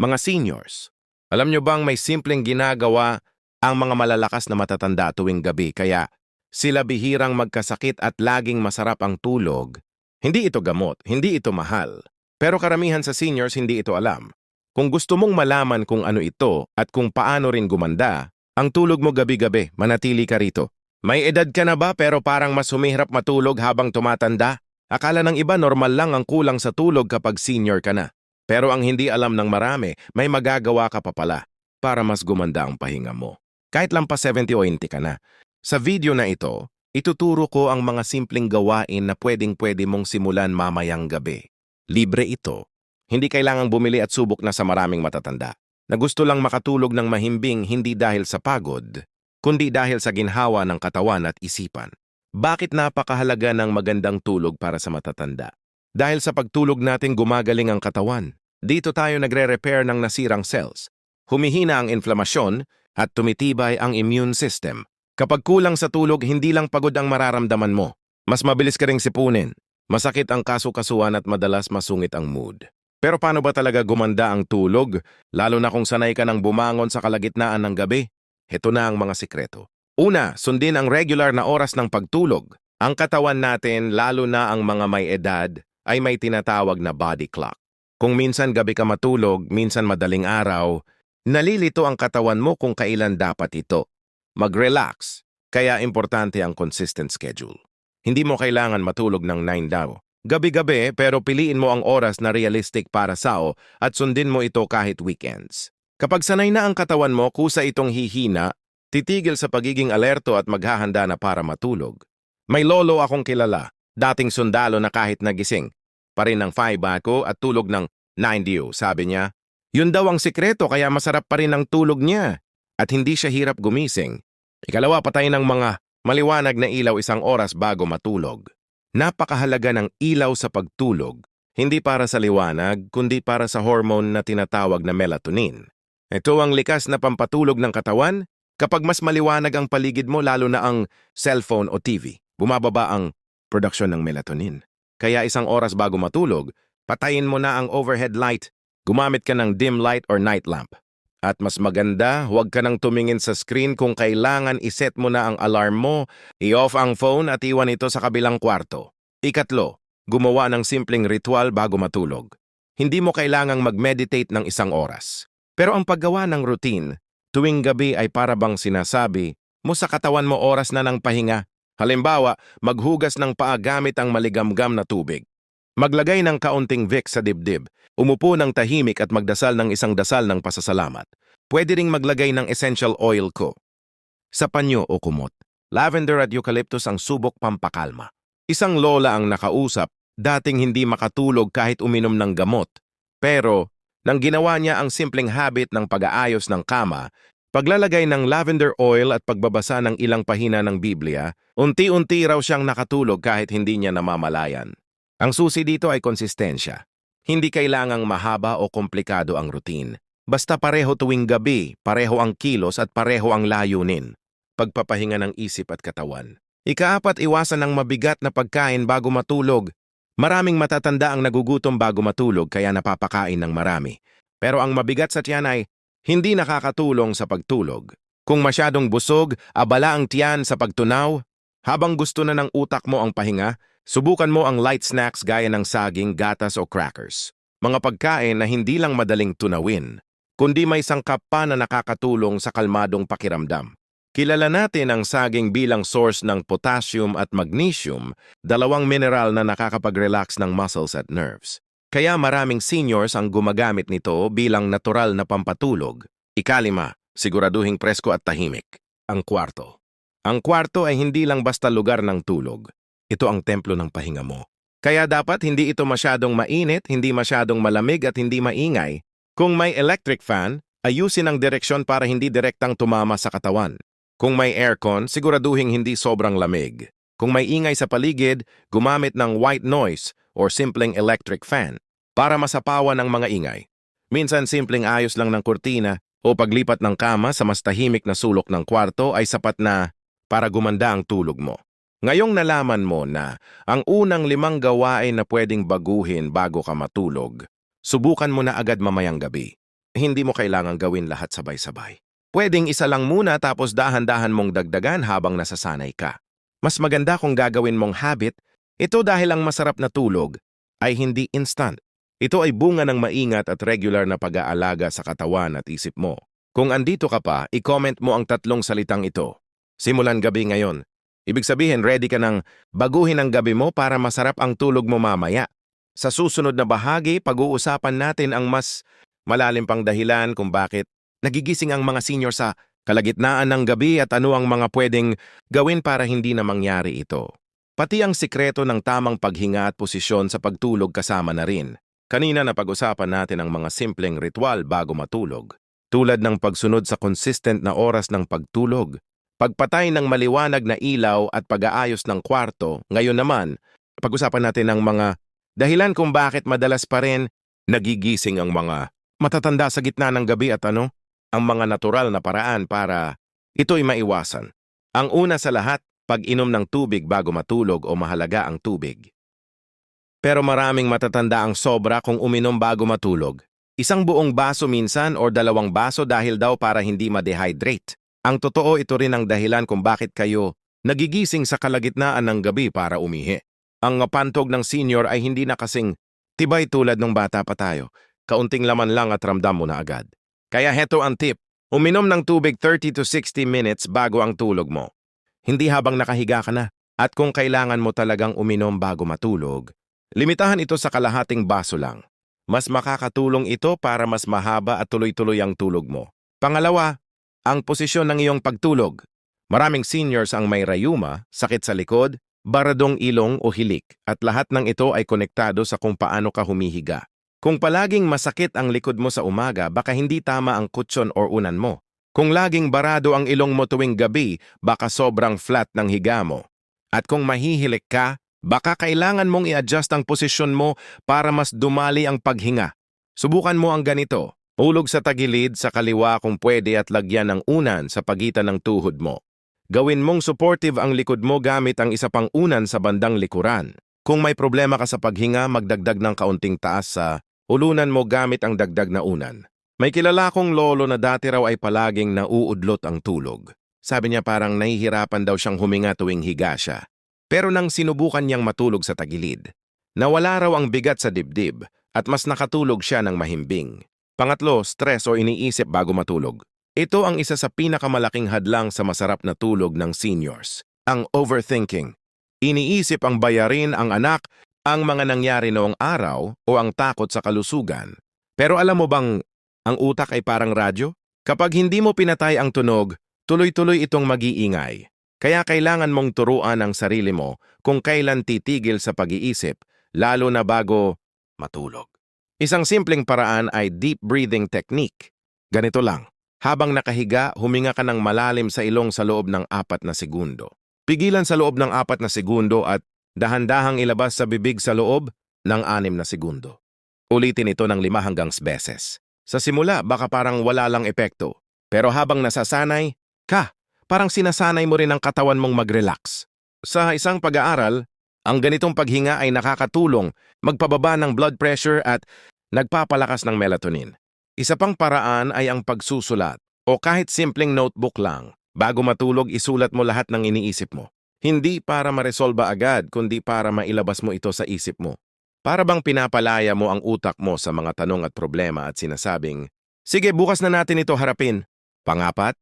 Mga seniors, alam nyo bang may simpleng ginagawa ang mga malalakas na matatanda tuwing gabi kaya sila bihirang magkasakit at laging masarap ang tulog? Hindi ito gamot, hindi ito mahal. Pero karamihan sa seniors hindi ito alam. Kung gusto mong malaman kung ano ito at kung paano rin gumanda, ang tulog mo gabi-gabi, manatili ka rito. May edad ka na ba pero parang mas humihirap matulog habang tumatanda? Akala ng iba normal lang ang kulang sa tulog kapag senior ka na. Pero ang hindi alam ng marami, may magagawa ka pa pala para mas gumanda ang pahinga mo. Kahit lang pa 70 o 80 ka na. Sa video na ito, ituturo ko ang mga simpleng gawain na pwedeng-pwede mong simulan mamayang gabi. Libre ito. Hindi kailangang bumili at subok na sa maraming matatanda. Na gusto lang makatulog ng mahimbing hindi dahil sa pagod, kundi dahil sa ginhawa ng katawan at isipan. Bakit napakahalaga ng magandang tulog para sa matatanda? Dahil sa pagtulog natin gumagaling ang katawan. Dito tayo nagre-repair ng nasirang cells. Humihina ang inflamasyon at tumitibay ang immune system. Kapag kulang sa tulog, hindi lang pagod ang mararamdaman mo. Mas mabilis ka ring sipunin. Masakit ang kasukasuan at madalas masungit ang mood. Pero paano ba talaga gumanda ang tulog, lalo na kung sanay ka ng bumangon sa kalagitnaan ng gabi? Heto na ang mga sikreto. Una, sundin ang regular na oras ng pagtulog. Ang katawan natin, lalo na ang mga may edad, ay may tinatawag na body clock. Kung minsan gabi ka matulog, minsan madaling araw, nalilito ang katawan mo kung kailan dapat ito. Mag-relax, kaya importante ang consistent schedule. Hindi mo kailangan matulog ng 9 daw. Gabi-gabi pero piliin mo ang oras na realistic para sao at sundin mo ito kahit weekends. Kapag sanay na ang katawan mo kusa itong hihina, titigil sa pagiging alerto at maghahanda na para matulog. May lolo akong kilala, dating sundalo na kahit nagising, pa rin ng 5 ako at tulog ng 9 diyo, sabi niya. Yun daw ang sikreto kaya masarap pa rin ang tulog niya at hindi siya hirap gumising. Ikalawa, patay ng mga maliwanag na ilaw isang oras bago matulog. Napakahalaga ng ilaw sa pagtulog, hindi para sa liwanag, kundi para sa hormone na tinatawag na melatonin. Ito ang likas na pampatulog ng katawan kapag mas maliwanag ang paligid mo lalo na ang cellphone o TV. Bumababa ang produksyon ng melatonin. Kaya isang oras bago matulog, patayin mo na ang overhead light, gumamit ka ng dim light or night lamp. At mas maganda, huwag ka nang tumingin sa screen kung kailangan iset mo na ang alarm mo, i-off ang phone at iwan ito sa kabilang kwarto. Ikatlo, gumawa ng simpleng ritual bago matulog. Hindi mo kailangang mag-meditate ng isang oras. Pero ang paggawa ng routine, tuwing gabi ay para bang sinasabi mo sa katawan mo oras na ng pahinga. Halimbawa, maghugas ng paa gamit ang maligamgam na tubig. Maglagay ng kaunting Vicks sa dibdib, umupo ng tahimik at magdasal ng isang dasal ng pasasalamat. Pwede ring maglagay ng essential oil ko. Sa panyo o kumot, lavender at eucalyptus ang subok pampakalma. Isang lola ang nakausap, dating hindi makatulog kahit uminom ng gamot. Pero, nang ginawa niya ang simpleng habit ng pag-aayos ng kama, paglalagay ng lavender oil at pagbabasa ng ilang pahina ng Biblia, unti-unti raw siyang nakatulog kahit hindi niya namamalayan. Ang susi dito ay konsistensya. Hindi kailangang mahaba o komplikado ang routine. Basta pareho tuwing gabi, pareho ang kilos at pareho ang layunin. Pagpapahinga ng isip at katawan. Ikaapat, iwasan ng mabigat na pagkain bago matulog. Maraming matatanda ang nagugutom bago matulog kaya napapakain ng marami. Pero ang mabigat sa tiyan ay hindi nakakatulong sa pagtulog. Kung masyadong busog, abala ang tiyan sa pagtunaw, habang gusto na ng utak mo ang pahinga, Subukan mo ang light snacks gaya ng saging, gatas o crackers. Mga pagkain na hindi lang madaling tunawin, kundi may sangkap pa na nakakatulong sa kalmadong pakiramdam. Kilala natin ang saging bilang source ng potassium at magnesium, dalawang mineral na nakakapag-relax ng muscles at nerves. Kaya maraming seniors ang gumagamit nito bilang natural na pampatulog. Ikalima, siguraduhing presko at tahimik. Ang kwarto. Ang kwarto ay hindi lang basta lugar ng tulog. Ito ang templo ng pahinga mo. Kaya dapat hindi ito masyadong mainit, hindi masyadong malamig at hindi maingay. Kung may electric fan, ayusin ang direksyon para hindi direktang tumama sa katawan. Kung may aircon, siguraduhin hindi sobrang lamig. Kung may ingay sa paligid, gumamit ng white noise or simpleng electric fan para masapawan ng mga ingay. Minsan simpleng ayos lang ng kurtina o paglipat ng kama sa mas tahimik na sulok ng kwarto ay sapat na para gumanda ang tulog mo. Ngayong nalaman mo na ang unang limang gawain na pwedeng baguhin bago ka matulog, subukan mo na agad mamayang gabi. hindi mo kailangang gawin lahat sabay-sabay. Pwedeng isa lang muna tapos dahan-dahan mong dagdagan habang nasasanay ka. Mas maganda kung gagawin mong habit, ito dahil ang masarap na tulog ay hindi instant. Ito ay bunga ng maingat at regular na pag-aalaga sa katawan at isip mo. Kung andito ka pa, i-comment mo ang tatlong salitang ito. Simulan gabi ngayon. Ibig sabihin, ready ka ng baguhin ang gabi mo para masarap ang tulog mo mamaya. Sa susunod na bahagi, pag-uusapan natin ang mas malalim pang dahilan kung bakit nagigising ang mga senior sa kalagitnaan ng gabi at ano ang mga pwedeng gawin para hindi na mangyari ito. Pati ang sikreto ng tamang paghinga at posisyon sa pagtulog kasama na rin. Kanina na pag-usapan natin ang mga simpleng ritual bago matulog. Tulad ng pagsunod sa consistent na oras ng pagtulog, pagpatay ng maliwanag na ilaw at pag-aayos ng kwarto, ngayon naman, pag-usapan natin ang mga dahilan kung bakit madalas pa rin nagigising ang mga matatanda sa gitna ng gabi at ano, ang mga natural na paraan para ito'y maiwasan. Ang una sa lahat, pag-inom ng tubig bago matulog o mahalaga ang tubig. Pero maraming matatanda ang sobra kung uminom bago matulog. Isang buong baso minsan o dalawang baso dahil daw para hindi ma-dehydrate. Ang totoo ito rin ang dahilan kung bakit kayo nagigising sa kalagitnaan ng gabi para umihi. Ang pantog ng senior ay hindi na kasing tibay tulad ng bata pa tayo. Kaunting laman lang at ramdam mo na agad. Kaya heto ang tip. Uminom ng tubig 30 to 60 minutes bago ang tulog mo. Hindi habang nakahiga ka na. At kung kailangan mo talagang uminom bago matulog, limitahan ito sa kalahating baso lang. Mas makakatulong ito para mas mahaba at tuloy-tuloy ang tulog mo. Pangalawa, ang posisyon ng iyong pagtulog. Maraming seniors ang may rayuma, sakit sa likod, baradong ilong o hilik at lahat ng ito ay konektado sa kung paano ka humihiga. Kung palaging masakit ang likod mo sa umaga, baka hindi tama ang kutsyon or unan mo. Kung laging barado ang ilong mo tuwing gabi, baka sobrang flat ng higa mo. At kung mahihilik ka, baka kailangan mong i-adjust ang posisyon mo para mas dumali ang paghinga. Subukan mo ang ganito. Ulog sa tagilid sa kaliwa kung pwede at lagyan ng unan sa pagitan ng tuhod mo. Gawin mong supportive ang likod mo gamit ang isa pang unan sa bandang likuran. Kung may problema ka sa paghinga, magdagdag ng kaunting taas sa ulunan mo gamit ang dagdag na unan. May kilala kong lolo na dati raw ay palaging nauudlot ang tulog. Sabi niya parang nahihirapan daw siyang huminga tuwing higa siya. Pero nang sinubukan niyang matulog sa tagilid, nawala raw ang bigat sa dibdib at mas nakatulog siya ng mahimbing. Pangatlo, stress o iniisip bago matulog. Ito ang isa sa pinakamalaking hadlang sa masarap na tulog ng seniors, ang overthinking. Iniisip ang bayarin, ang anak, ang mga nangyari noong araw o ang takot sa kalusugan. Pero alam mo bang ang utak ay parang radyo? Kapag hindi mo pinatay ang tunog, tuloy-tuloy itong mag-iingay. Kaya kailangan mong turuan ang sarili mo kung kailan titigil sa pag-iisip, lalo na bago matulog. Isang simpleng paraan ay deep breathing technique. Ganito lang. Habang nakahiga, huminga ka ng malalim sa ilong sa loob ng apat na segundo. Pigilan sa loob ng apat na segundo at dahan-dahang ilabas sa bibig sa loob ng anim na segundo. Ulitin ito ng lima hanggang beses. Sa simula, baka parang wala lang epekto. Pero habang nasasanay, ka, parang sinasanay mo rin ang katawan mong mag-relax. Sa isang pag-aaral, ang ganitong paghinga ay nakakatulong magpababa ng blood pressure at nagpapalakas ng melatonin. Isa pang paraan ay ang pagsusulat o kahit simpleng notebook lang. Bago matulog, isulat mo lahat ng iniisip mo. Hindi para maresolba agad, kundi para mailabas mo ito sa isip mo. Para bang pinapalaya mo ang utak mo sa mga tanong at problema at sinasabing, Sige, bukas na natin ito harapin. Pangapat,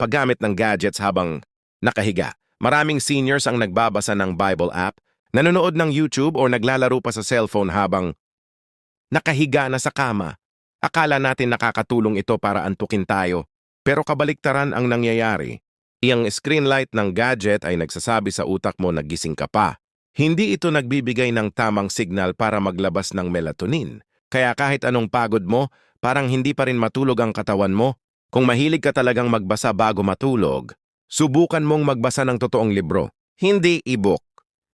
paggamit ng gadgets habang nakahiga. Maraming seniors ang nagbabasa ng Bible app, nanonood ng YouTube o naglalaro pa sa cellphone habang nakahiga na sa kama. Akala natin nakakatulong ito para antukin tayo, pero kabaliktaran ang nangyayari. Iyang screen light ng gadget ay nagsasabi sa utak mo na gising ka pa. Hindi ito nagbibigay ng tamang signal para maglabas ng melatonin. Kaya kahit anong pagod mo, parang hindi pa rin matulog ang katawan mo. Kung mahilig ka talagang magbasa bago matulog, subukan mong magbasa ng totoong libro, hindi e-book.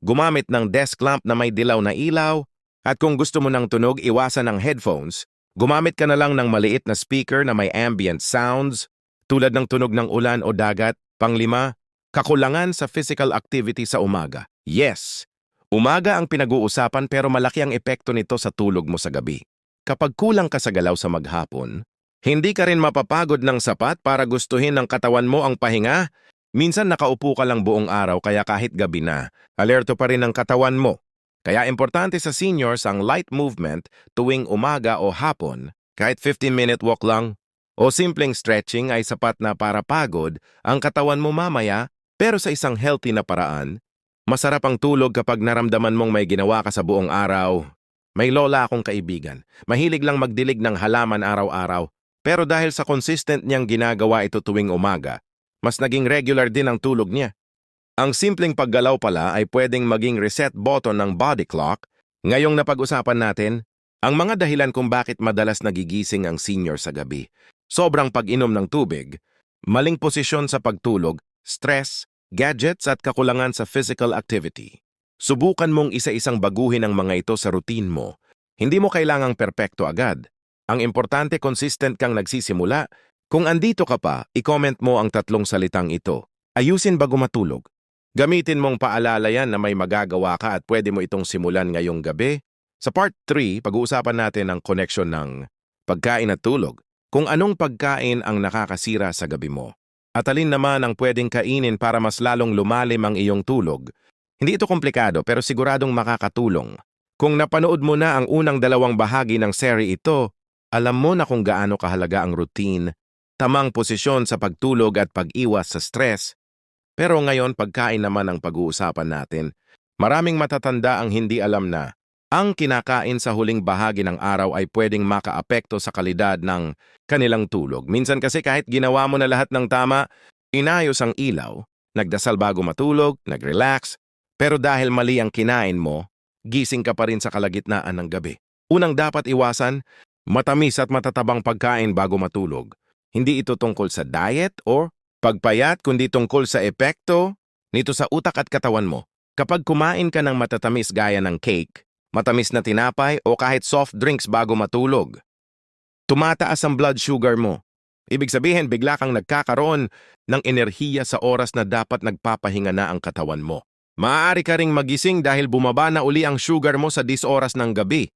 Gumamit ng desk lamp na may dilaw na ilaw, at kung gusto mo ng tunog, iwasan ng headphones, gumamit ka na lang ng maliit na speaker na may ambient sounds, tulad ng tunog ng ulan o dagat. Panglima, kakulangan sa physical activity sa umaga. Yes, umaga ang pinag-uusapan pero malaki ang epekto nito sa tulog mo sa gabi. Kapag kulang ka sa galaw sa maghapon, Hindi ka rin mapapagod ng sapat para gustuhin ng katawan mo ang pahinga. Minsan nakaupo ka lang buong araw kaya kahit gabi na, alerto pa rin ang katawan mo. Kaya importante sa seniors ang light movement tuwing umaga o hapon, kahit 15-minute walk lang, o simpleng stretching ay sapat na para pagod ang katawan mo mamaya pero sa isang healthy na paraan. Masarap ang tulog kapag naramdaman mong may ginawa ka sa buong araw. May lola akong kaibigan. Mahilig lang magdilig ng halaman araw-araw. Pero dahil sa consistent niyang ginagawa ito tuwing umaga, mas naging regular din ang tulog niya. Ang simpleng paggalaw pala ay pwedeng maging reset button ng body clock. Ngayong napag-usapan natin, ang mga dahilan kung bakit madalas nagigising ang senior sa gabi. Sobrang pag-inom ng tubig, maling posisyon sa pagtulog, stress, gadgets at kakulangan sa physical activity. Subukan mong isa-isang baguhin ang mga ito sa routine mo. Hindi mo kailangang perpekto agad. Ang importante consistent kang nagsisimula. Kung andito ka pa, i-comment mo ang tatlong salitang ito. Ayusin bago matulog. Gamitin mong paalala yan na may magagawa ka at pwede mo itong simulan ngayong gabi. Sa part 3, pag-uusapan natin ang connection ng pagkain at tulog. Kung anong pagkain ang nakakasira sa gabi mo. At alin naman ang pwedeng kainin para mas lalong lumalim ang iyong tulog. Hindi ito komplikado pero siguradong makakatulong. Kung napanood mo na ang unang dalawang bahagi ng seri ito, alam mo na kung gaano kahalaga ang routine, tamang posisyon sa pagtulog at pag-iwas sa stress. Pero ngayon pagkain naman ang pag-uusapan natin. Maraming matatanda ang hindi alam na ang kinakain sa huling bahagi ng araw ay pwedeng makaapekto sa kalidad ng kanilang tulog. Minsan kasi kahit ginawa mo na lahat ng tama, inayos ang ilaw, nagdasal bago matulog, nag-relax, pero dahil mali ang kinain mo, gising ka pa rin sa kalagitnaan ng gabi. Unang dapat iwasan, matamis at matatabang pagkain bago matulog. Hindi ito tungkol sa diet or pagpayat kundi tungkol sa epekto nito sa utak at katawan mo. Kapag kumain ka ng matatamis gaya ng cake, matamis na tinapay o kahit soft drinks bago matulog. Tumataas ang blood sugar mo. Ibig sabihin, bigla kang nagkakaroon ng enerhiya sa oras na dapat nagpapahinga na ang katawan mo. Maaari ka ring magising dahil bumaba na uli ang sugar mo sa 10 oras ng gabi.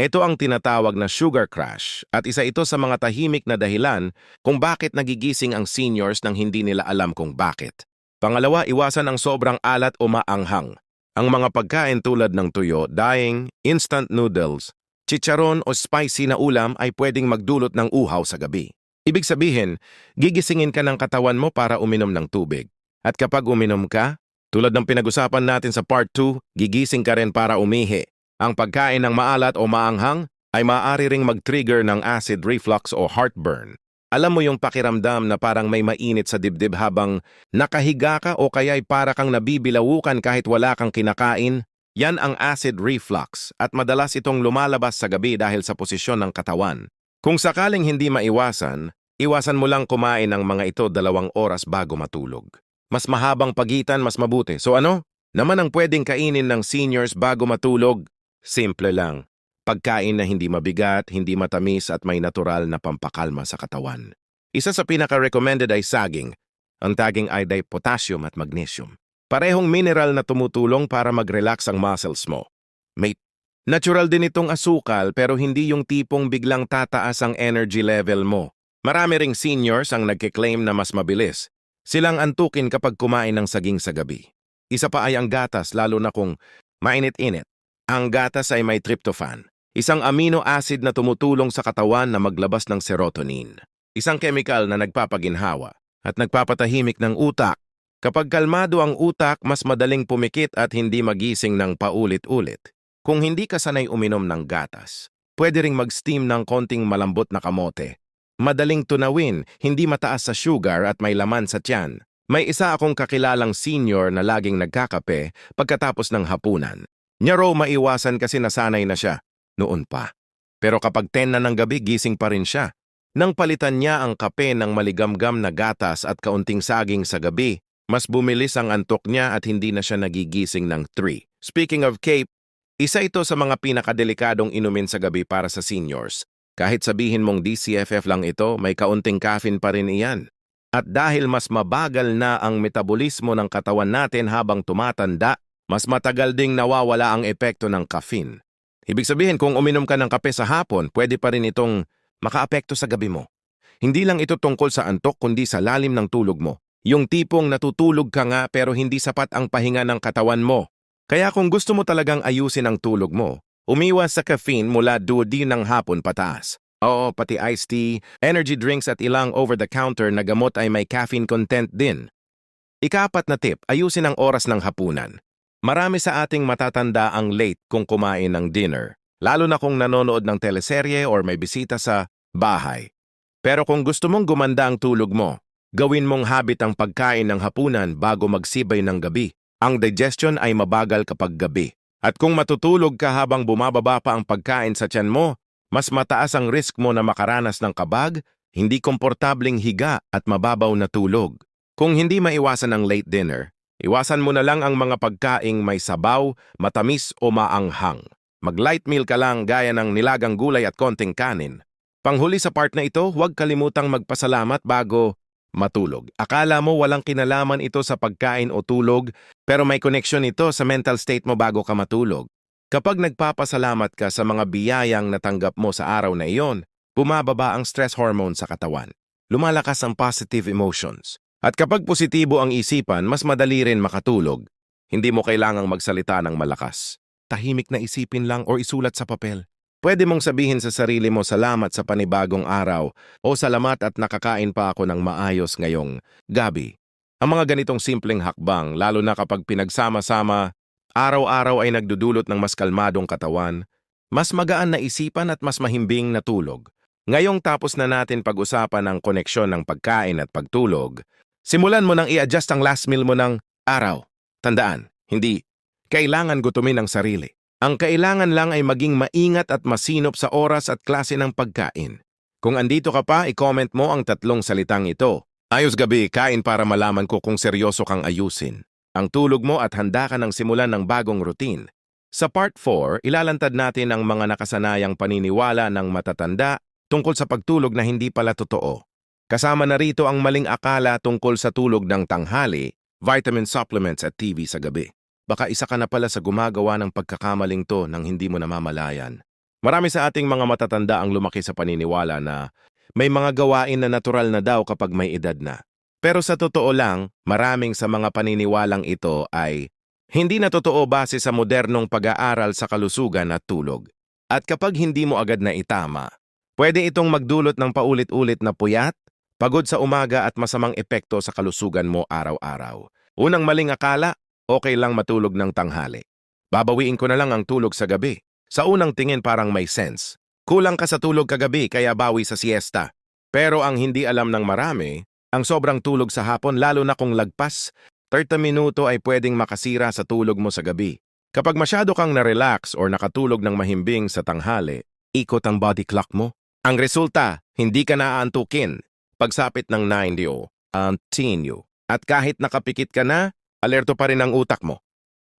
Ito ang tinatawag na sugar crash at isa ito sa mga tahimik na dahilan kung bakit nagigising ang seniors nang hindi nila alam kung bakit. Pangalawa, iwasan ang sobrang alat o maanghang. Ang mga pagkain tulad ng tuyo, daing, instant noodles, chicharon o spicy na ulam ay pwedeng magdulot ng uhaw sa gabi. Ibig sabihin, gigisingin ka ng katawan mo para uminom ng tubig. At kapag uminom ka, tulad ng pinag-usapan natin sa part 2, gigising ka rin para umihi. Ang pagkain ng maalat o maanghang ay maaari ring mag-trigger ng acid reflux o heartburn. Alam mo yung pakiramdam na parang may mainit sa dibdib habang nakahiga ka o kaya'y para kang nabibilawukan kahit wala kang kinakain? Yan ang acid reflux at madalas itong lumalabas sa gabi dahil sa posisyon ng katawan. Kung sakaling hindi maiwasan, iwasan mo lang kumain ng mga ito dalawang oras bago matulog. Mas mahabang pagitan, mas mabuti. So ano? Naman ang pwedeng kainin ng seniors bago matulog? Simple lang pagkain na hindi mabigat, hindi matamis at may natural na pampakalma sa katawan. Isa sa pinaka-recommended ay saging. Ang taging ay day potassium at magnesium. Parehong mineral na tumutulong para mag-relax ang muscles mo. May natural din itong asukal pero hindi yung tipong biglang tataas ang energy level mo. Marami ring seniors ang nagkiklaim na mas mabilis. Silang antukin kapag kumain ng saging sa gabi. Isa pa ay ang gatas lalo na kung mainit-init. Ang gatas ay may tryptophan, Isang amino acid na tumutulong sa katawan na maglabas ng serotonin. Isang chemical na nagpapaginhawa at nagpapatahimik ng utak. Kapag kalmado ang utak, mas madaling pumikit at hindi magising ng paulit-ulit. Kung hindi ka sanay uminom ng gatas, pwede ring mag-steam ng konting malambot na kamote. Madaling tunawin, hindi mataas sa sugar at may laman sa tiyan. May isa akong kakilalang senior na laging nagkakape pagkatapos ng hapunan. Niya raw maiwasan kasi nasanay na siya noon pa. Pero kapag 10 na ng gabi, gising pa rin siya. Nang palitan niya ang kape ng maligamgam na gatas at kaunting saging sa gabi, mas bumilis ang antok niya at hindi na siya nagigising ng 3. Speaking of Cape, isa ito sa mga pinakadelikadong inumin sa gabi para sa seniors. Kahit sabihin mong DCFF lang ito, may kaunting caffeine pa rin iyan. At dahil mas mabagal na ang metabolismo ng katawan natin habang tumatanda, mas matagal ding nawawala ang epekto ng caffeine. Ibig sabihin, kung uminom ka ng kape sa hapon, pwede pa rin itong makaapekto sa gabi mo. Hindi lang ito tungkol sa antok kundi sa lalim ng tulog mo. Yung tipong natutulog ka nga pero hindi sapat ang pahinga ng katawan mo. Kaya kung gusto mo talagang ayusin ang tulog mo, umiwas sa caffeine mula duodi ng hapon pataas. Oo, pati iced tea, energy drinks at ilang over-the-counter na gamot ay may caffeine content din. Ikapat na tip, ayusin ang oras ng hapunan. Marami sa ating matatanda ang late kung kumain ng dinner, lalo na kung nanonood ng teleserye or may bisita sa bahay. Pero kung gusto mong gumanda ang tulog mo, gawin mong habit ang pagkain ng hapunan bago magsibay ng gabi. Ang digestion ay mabagal kapag gabi. At kung matutulog ka habang bumababa pa ang pagkain sa tiyan mo, mas mataas ang risk mo na makaranas ng kabag, hindi komportabling higa at mababaw na tulog. Kung hindi maiwasan ang late dinner, iwasan mo na lang ang mga pagkaing may sabaw, matamis o maanghang. Mag-light meal ka lang gaya ng nilagang gulay at konting kanin. Panghuli sa part na ito, huwag kalimutang magpasalamat bago matulog. Akala mo walang kinalaman ito sa pagkain o tulog, pero may connection ito sa mental state mo bago ka matulog. Kapag nagpapasalamat ka sa mga biyayang natanggap mo sa araw na iyon, bumababa ang stress hormone sa katawan. Lumalakas ang positive emotions. At kapag positibo ang isipan, mas madali rin makatulog. Hindi mo kailangang magsalita ng malakas. Tahimik na isipin lang o isulat sa papel. Pwede mong sabihin sa sarili mo salamat sa panibagong araw o salamat at nakakain pa ako ng maayos ngayong gabi. Ang mga ganitong simpleng hakbang, lalo na kapag pinagsama-sama, araw-araw ay nagdudulot ng mas kalmadong katawan, mas magaan na isipan at mas mahimbing na tulog. Ngayong tapos na natin pag-usapan ang koneksyon ng pagkain at pagtulog, simulan mo nang i-adjust ang last meal mo ng araw. Tandaan, hindi kailangan gutumin ang sarili. Ang kailangan lang ay maging maingat at masinop sa oras at klase ng pagkain. Kung andito ka pa, i-comment mo ang tatlong salitang ito. Ayos gabi, kain para malaman ko kung seryoso kang ayusin. Ang tulog mo at handa ka ng simulan ng bagong routine. Sa part 4, ilalantad natin ang mga nakasanayang paniniwala ng matatanda tungkol sa pagtulog na hindi pala totoo. Kasama na rito ang maling akala tungkol sa tulog ng tanghali, vitamin supplements at TV sa gabi. Baka isa ka na pala sa gumagawa ng pagkakamaling to nang hindi mo namamalayan. Marami sa ating mga matatanda ang lumaki sa paniniwala na may mga gawain na natural na daw kapag may edad na. Pero sa totoo lang, maraming sa mga paniniwalang ito ay hindi na totoo base sa modernong pag-aaral sa kalusugan at tulog. At kapag hindi mo agad na itama, pwede itong magdulot ng paulit-ulit na puyat, pagod sa umaga at masamang epekto sa kalusugan mo araw-araw. Unang maling akala, okay lang matulog ng tanghali. Babawiin ko na lang ang tulog sa gabi. Sa unang tingin parang may sense. Kulang ka sa tulog kagabi kaya bawi sa siesta. Pero ang hindi alam ng marami, ang sobrang tulog sa hapon lalo na kung lagpas, 30 minuto ay pwedeng makasira sa tulog mo sa gabi. Kapag masyado kang na-relax or nakatulog ng mahimbing sa tanghali, ikot ang body clock mo. Ang resulta, hindi ka naaantukin. Pagsapit ng 90 o antinyo. At kahit nakapikit ka na, alerto pa rin ang utak mo.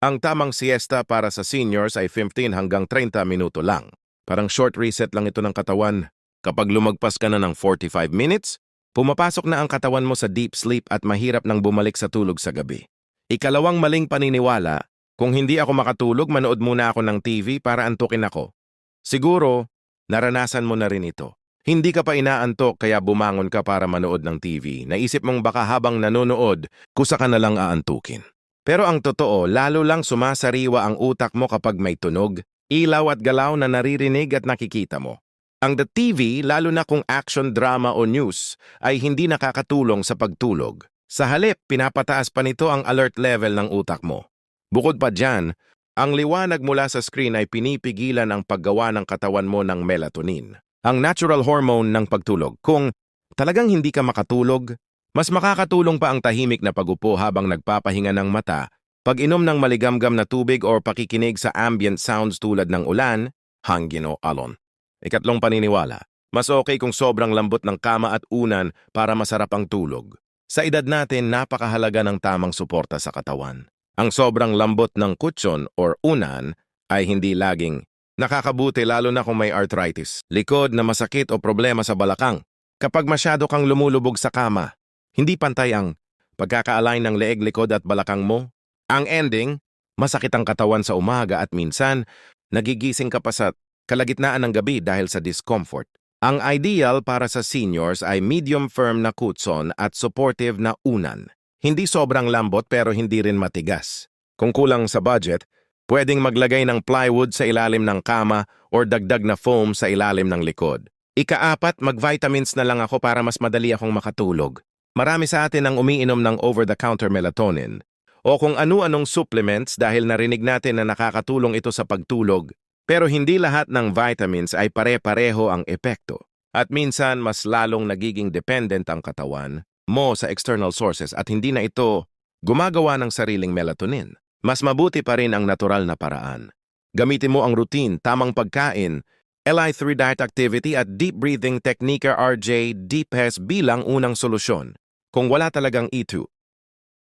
Ang tamang siesta para sa seniors ay 15 hanggang 30 minuto lang. Parang short reset lang ito ng katawan. Kapag lumagpas ka na ng 45 minutes, pumapasok na ang katawan mo sa deep sleep at mahirap nang bumalik sa tulog sa gabi. Ikalawang maling paniniwala, kung hindi ako makatulog, manood muna ako ng TV para antukin ako. Siguro, naranasan mo na rin ito. Hindi ka pa inaantok kaya bumangon ka para manood ng TV. Naisip mong baka habang nanonood, kusa ka na lang aantukin. Pero ang totoo, lalo lang sumasariwa ang utak mo kapag may tunog, ilaw at galaw na naririnig at nakikita mo. Ang the TV, lalo na kung action drama o news, ay hindi nakakatulong sa pagtulog. Sa halip, pinapataas pa nito ang alert level ng utak mo. Bukod pa dyan, ang liwanag mula sa screen ay pinipigilan ang paggawa ng katawan mo ng melatonin, ang natural hormone ng pagtulog. Kung talagang hindi ka makatulog, mas makakatulong pa ang tahimik na pagupo habang nagpapahinga ng mata, pag-inom ng maligamgam na tubig or pakikinig sa ambient sounds tulad ng ulan, hangin o alon. Ikatlong paniniwala, mas okay kung sobrang lambot ng kama at unan para masarap ang tulog. Sa edad natin, napakahalaga ng tamang suporta sa katawan. Ang sobrang lambot ng kutsyon or unan ay hindi laging nakakabuti lalo na kung may arthritis, likod na masakit o problema sa balakang. Kapag masyado kang lumulubog sa kama, hindi pantay ang pagkaka-align ng leeg, likod at balakang mo. Ang ending, masakit ang katawan sa umaga at minsan, nagigising ka pa sa kalagitnaan ng gabi dahil sa discomfort. Ang ideal para sa seniors ay medium firm na kutson at supportive na unan. Hindi sobrang lambot pero hindi rin matigas. Kung kulang sa budget, pwedeng maglagay ng plywood sa ilalim ng kama or dagdag na foam sa ilalim ng likod. Ikaapat, mag-vitamins na lang ako para mas madali akong makatulog. Marami sa atin ang umiinom ng over-the-counter melatonin o kung ano-anong supplements dahil narinig natin na nakakatulong ito sa pagtulog. Pero hindi lahat ng vitamins ay pare-pareho ang epekto. At minsan mas lalong nagiging dependent ang katawan mo sa external sources at hindi na ito gumagawa ng sariling melatonin. Mas mabuti pa rin ang natural na paraan. Gamitin mo ang routine, tamang pagkain, LI3 diet activity at deep breathing technique RJ DPES bilang unang solusyon. Kung wala talagang E2,